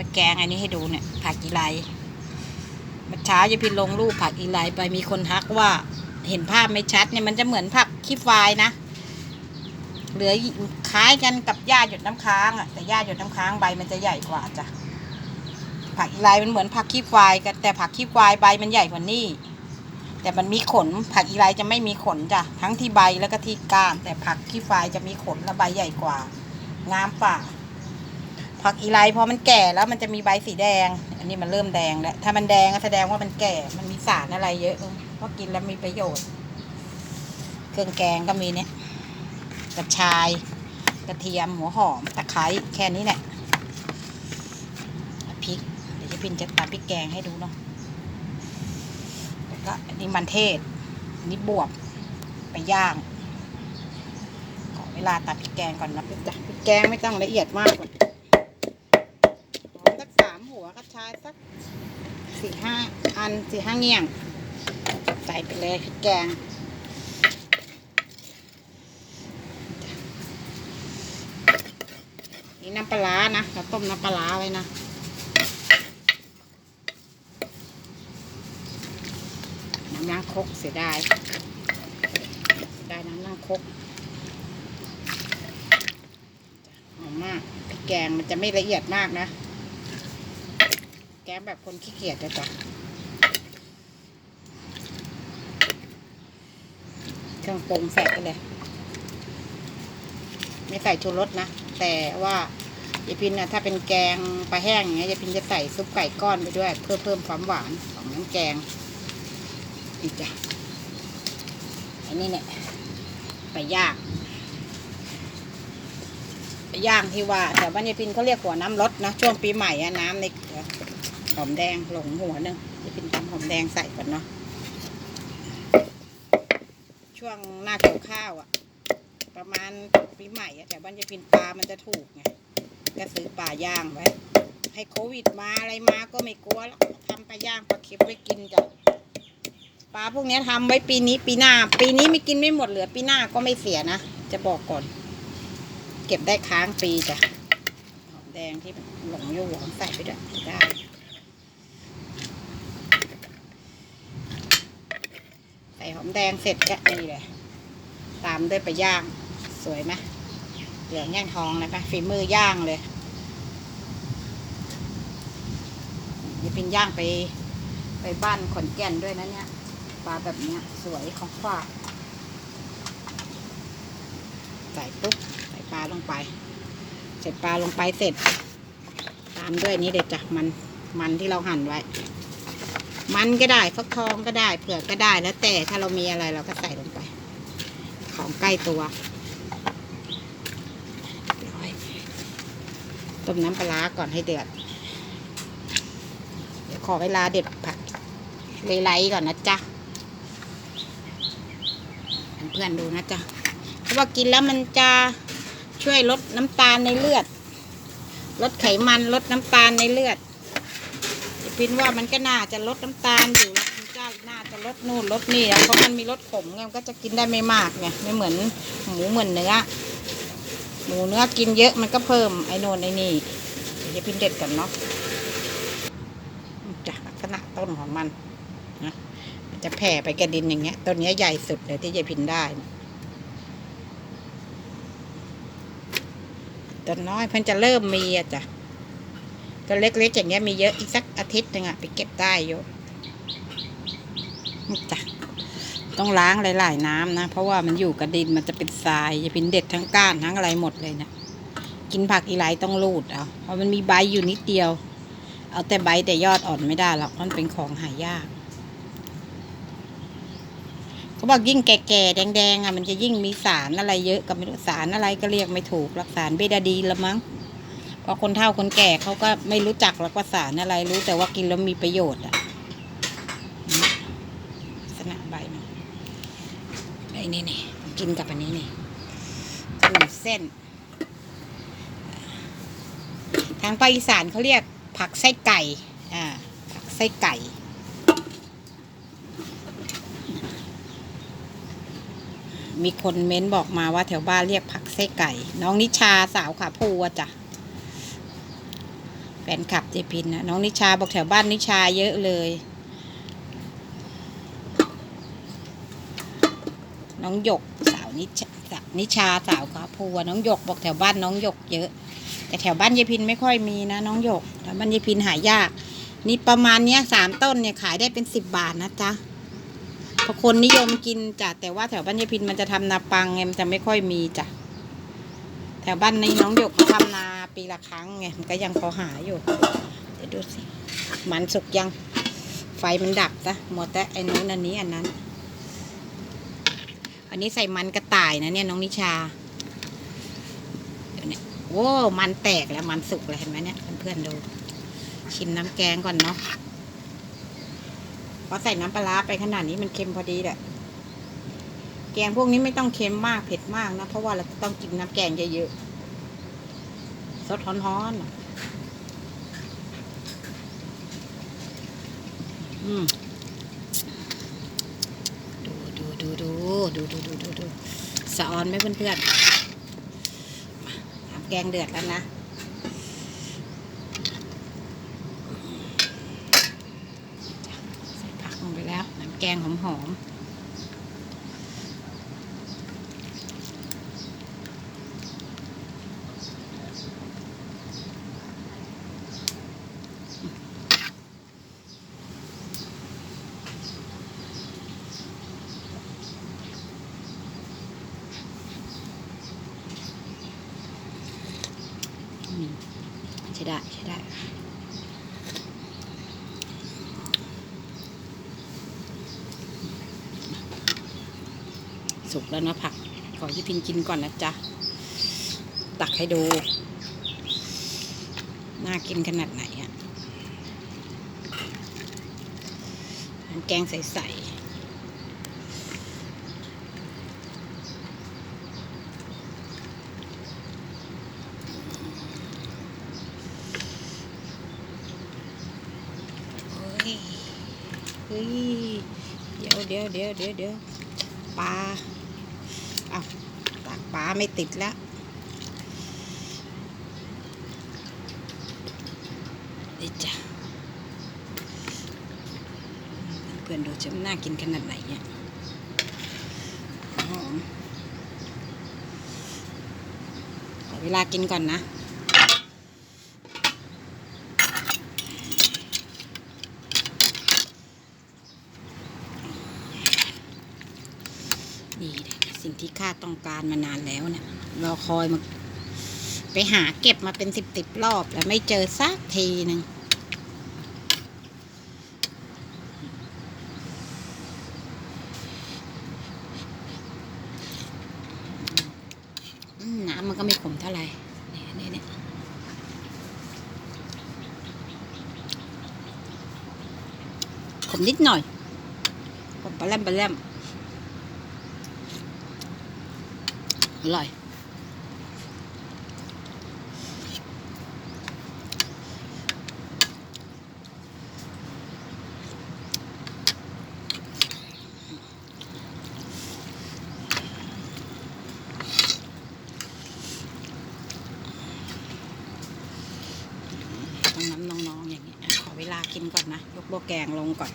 มาแกงอันนี้ให้ดูเนี่ย ผักอีไลเมาเช้าจะพินลงรูปผักอีไลไปมีคนทักว่าเห็นภาพไม่ชัดเนี่ยมันจะเหมือนผักขี้ควายนะ เหลือคล้ายกันกับหญ้าหยดน้ำค้างอะแต่หญ้าหยดน้ำค้างใบมันจะใหญ่กว่าจ้ะผักอีไลมันเหมือนผักขี้ควายกันแต่ผักขี้ควายใบมันใหญ่กว่านี่แต่มันมีขน ผักอีไลจะไม่มีขนจ้ะทั้งที่ใบแล้วก็ที่ก้านแต่ผักขี้ควายจะมีขนและใบใหญ่กว่างามป่า ผักอีไลพอมันแก่แล้วมันจะมีใบสีแดง อันนี้มันเริ่มแดงแล้วถ้ามันแดงก็แสดงว่ามันแก่มันมีสารอะไรเยอะเพราะกินแล้วมีประโยชน์ เครื่องแกงก็มีเนี่ยกระชาย กระเทียมหัวหอมตะไคร้แค่นี้แหละพริกเดี๋ยวจะพินจะตำพริกแกงให้ดูเนาะแล้วก็อันนี้มันเทศอันนี้บวบไปย่างขอเวลาตัดพริกแกงก่อนนะพริกแกงไม่ต้องละเอียดมากหรอก หอมสักสามหัวกระชาสักสี่ห้าอันสี่ห้าเงี่ยง ใส่ไปเลยแกง นี่น้ำปลานะเราต้มน้ำปลาไว้นะน้ำล้างคกเสียดายเสียดายน้ำล้างคกหอมมากพริกแกงมันจะไม่ละเอียดมากนะ แกงแบบคนขี้เกียจจะจ้ะเครื่องปรุงใส่ไปเลย ไม่ใส่ชูรสนะ แต่ว่ายายพินนะถ้าเป็นแกงปลาแห้งอย่างเงี้ยยายพินจะใส่ซุปไก่ก้อนไปด้วย เพื่อเพิ่มความหวานของน้ำแกงอีกจ้ะอันนี้เนี่ยไปย่างไปย่างที่ว่าแต่บ้านยายพินเขาเรียกหัวน้ำรสนะช่วงปีใหม่อะน้ำใน หอมแดงหลงหัวหนึ่งยายพินทำหอมแดงใส่ก่อนเนาะช่วงหน้าเกี่ยวข้าวอะประมาณปีใหม่อะแต่บ้านจะกินปลามันจะถูกไงก็ซื้อปลาย่างไว้ ให้โควิดมาอะไรมาก็ไม่กลัวแล้วทำปลาย่างปลาเค็มไว้กินจ้ะปลาพวกนี้ยทำไว้ปีนี้ปีหน้า ปีนี้ไม่กินไม่หมดเหลือปีหน้าก็ไม่เสียนะจะบอกก่อน เก็บได้ค้างปีจ้ะหอมแดงที่หลงอยู่หอมใส่ไปด้วยได้ใส่หอมแดงเสร็จก็นี่เลยตามด้วยไปย่างสวยไหมเหลืองย่างทองนะคะฝีมือย่างเลยนี่เป็นย่างไปไปบ้านขอนแก่นด้วยนะเนี่ยปลาแบบเนี้ยสวยของฝากใส่ปุ๊บใส่ปลาลงไปเสร็จปลาลงไปเสร็จ ตามด้วยนี้เด็ดจ้ะมันมันที่เราหั่นไว้ มันก็ได้ฟักทองก็ได้เผือกก็ได้แล้วแต่ถ้าเรามีอะไรเราก็ใส่ลงไป ของใกล้ตัวต้มน้ำปลาร้าก่อนให้เดือด เดี๋ยวขอเวลาเด็ดผักไล่ๆก่อนนะจ๊ะ เพื่อนดูนะจ๊ะเพราะว่ากินแล้วมันจะช่วยลดน้ำตาลในเลือด ลดไขมันลดน้ำตาลในเลือด พินว่ามันก็น่าจะลดน้ำตาลอยู่แล้วคุณเจ้าน่าจะลดนู่นลดนี่อะเพราะมันมีรสขมไงมันก็จะกินได้ไม่มากไงไม่เหมือนหมูเหมือนเนื้อหมูเนื้อกินเยอะมันก็เพิ่มไอ้โน่นไอ้นี่เดี๋ยวพินเด็ดกันเนาะจากลักษณะต้นของมันนะจะแผ่ไปกระดินอย่างเงี้ยต้นนี้ใหญ่สุดเลยที่จะพินได้ต้นน้อยเพิ่นจะเริ่มมีอะจ้ะ ก็เล็กๆอย่างเงี้ยมีเยอะอีกสักอาทิตย์หนึ่งอะไปเก็บได้อยู่จ้ะต้องล้างหลายๆน้ำนะ เพราะว่ามันอยู่กับดินมันจะเป็นทรายจะเป็นเด็ดทั้งก้านทั้งอะไรหมดเลยเนะกินผักอีไลต้องรูดเอาเพราะมันมีใบอยู่นิดเดียว เอาแต่ใบแต่ยอดอ่อนไม่ได้หรอกมันเป็นของหายากเขาบอกยิ่งแก่ๆแดงๆอะมันจะยิ่งมีสารอะไรเยอะกับไม่รู้สารอะไรก็เรียกไม่ถูกหลักสารเบดาดีละมั้ง พราะคนเฒ่าคนแก่เขาก็ไม่รู้จักหรอกว่าสารอะไรรู้แต่ว่ากินแล้วมีประโยชน์อะลักษณะใบมันไอ้นี่นี่กินกับอันนี้นี่ขนมเส้น ทางภาคอีสานเขาเรียกผักไส้ไก่ อ่า ผักไส้ไก่มีคนเม้นบอกมาว่าแถวบ้านเรียกผักไส้ไก่ น้องนิชาสาวขาพูอะจ้ะ แฟนคลับเจพินนะน้องนิชาบอกแถวบ้านนิชาเยอะเลย น้องหยกสาวนิชาสาวนิชาสาวขาพัวน้องหยกบอกแถวบ้านน้องหยกเยอะ แต่แถวบ้านยายพินไม่ค่อยมีนะ น้องหยกแถวบ้านยายพินหายาก นี่ประมาณเนี้ยสามต้นเนี่ยขายได้เป็นสิบบาทนะจ๊ะเพราะคนนิยมกินจ้ะแต่ว่าแถวบ้านยายพินมันจะทำนาปังไงมันจะไม่ค่อยมีจ้ะ แถวบ้านในน้องหยกเขาทำนาปีละครั้งไงมันก็ยังพอหาอยู่ เดี๋ยวดูสิ มันสุกยัง ไฟมันดับจ้ะหมดแต่ไอ้นู้นอันนี้อันนั้น อันนี้ใส่มันกระต่ายนะเนี่ยน้องนิชาเดี๋ยวเนี่ยโอ้มันแตกแล้วมันสุกแล้วเห็นไหมเนี่ยเพื่อนๆดู ชิมน้ำแกงก่อนเนาะพราะใส่น้ำปลาไปขนาดนี้มันเค็มพอดีแหละ แกงพวกนี้ไม่ต้องเค็มมากเผ็ดมากนะ เพราะว่าเราต้องกินน้ำแกงเยอะๆสดร้อนๆอืมดูดูดูดูดูดูดูดูดูสะออนไหมเพื่อนๆน้ำแกงเดือดแล้วนะใส่ผักลงไปแล้วน้ำแกงหอมๆอืม ใช่ได้ใช่ได้สุกแล้วนะผัก ขอยี่พินกินก่อนนะจ๊ะ ตักให้ดู น่ากินขนาดไหนอะน้ำแกงใสๆเฮ้ยเฮ้ยเดี๋ยวเดี๋ยวเดี๋ยวเดี๋ยวเดี๋ยวปลาอ้าวตักปลาไม่ติดแล้วนี่จ้ะเพื่อนดูจะน่ากินขนาดไหนเนี่ยหอมเวลากินก่อนนะ นี่แหละ สิ่งที่ข้าต้องการมานานแล้วเนี่ยรอคอยมาไปหาเก็บมาเป็นสิบสิบรอบแล้วไม่เจอสักทีหนึ่งน้ำมันก็ไม่ขมเท่าไหร่เนี่ยเนี่ยเนี่ยขมนิดหน่อยขมปลาแรมปลาแรม อร่อยต้องน้ำน้องๆอย่างนี้ขอเวลากินก่อนนะ ยกโบแกงลงก่อน